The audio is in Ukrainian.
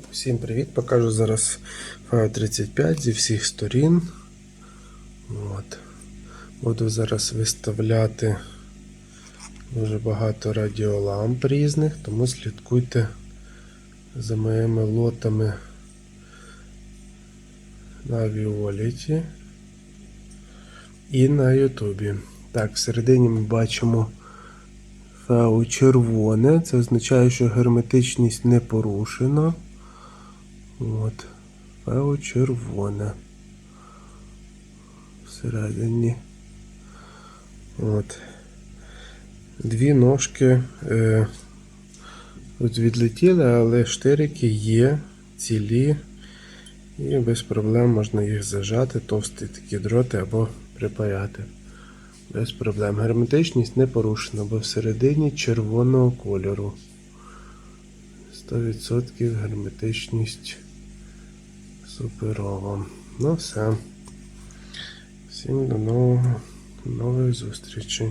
Всім привіт! Покажу зараз файл 35 зі всіх сторін. От. Буду зараз виставляти дуже багато радіоламп різних, тому слідкуйте за моїми лотами на Віоліті і на Ютубі. Так, всередині ми бачимо фео червоне. Це означає, що герметичність не порушена. От. Фео червоне. Всередині. От. Дві ножки е, от відлетіли, але штирики є цілі. І без проблем можна їх зажати, товсті такі дроти або припаяти. Без проблем. Герметичність не порушена, бо всередині червоного кольору. 100% герметичність суперова. Ну все. Всім до нового, нових зустрічей.